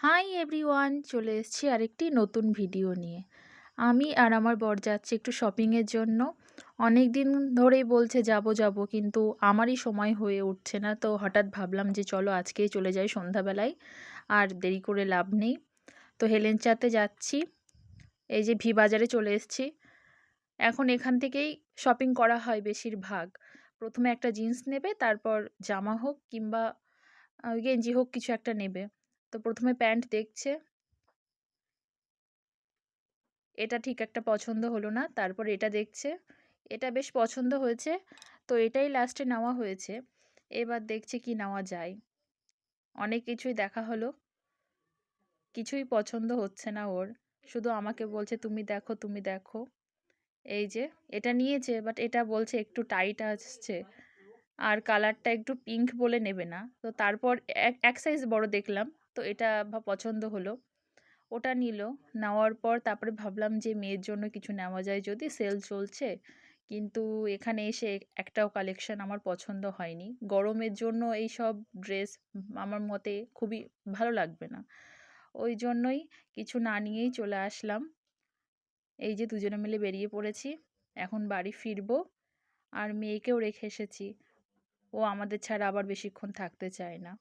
Hi everyone চলে এসেছি আরেকটি নতুন ভিডিও নিয়ে। আমি আর আমার বর যাচ্ছি একটু শপিংয়ের জন্য। অনেক দিন ধরেই বলছে যাব যাব, কিন্তু আমারই সময় হয়ে উঠছে না, তো হঠাৎ ভাবলাম যে চলো আজকেই চলে যাই সন্ধ্যাবেলায়, আর দেরি করে লাভ নেই। তো হেলেঞ্চাতে যাচ্ছি, এই যে ভি বাজারে চলে এসেছি। এখন এখান থেকেই শপিং করা হয় বেশিরভাগ। প্রথমে একটা জিন্স নেবে, তারপর জামা হোক কিংবা গেঞ্জি হোক কিছু একটা নেবে। তো প্রথমে প্যান্ট দেখছে। এটা ঠিক একটা পছন্দ হলো না, তারপর এটা দেখছে। এটা বেশ পছন্দ হয়েছে, তো এটাই লাস্টে নেওয়া হয়েছে। এবার দেখছে কি নেওয়া যায়। অনেক কিছুই দেখা হলো। কিছুই পছন্দ হচ্ছে না ওর। শুধু আমাকে বলছে, তুমি দেখো তুমি দেখো। এই যে, এটা নিয়েছে বাট এটা বলছে একটু টাইট আসছে। আর কালারটা একটু পিঙ্ক বলে নেবে না। তো তারপর এক সাইজ বড় দেখলাম। তো এটা পছন্দ হলো। ওটা নিল। নেওয়ার পর তারপরে ভাবলাম যে মেয়ের জন্য কিছু নেওয়া যায় যদি, সেল চলছে। কিন্তু এখানে এসে একটাও কালেকশন আমার পছন্দ হয়নি। গরমের জন্য এই সব ড্রেস আমার মতে খুবই ভালো লাগবে না। ওই জন্যই কিছু না নিয়েই চলে আসলাম। এই যে দুজনে মিলে বেরিয়ে পড়েছি। এখন বাড়ি ফিরবো আর মেয়েকেও রেখে এসেছি। ও আমাদের ছাড়া আবার বেশিক্ষণ থাকতে চায় না।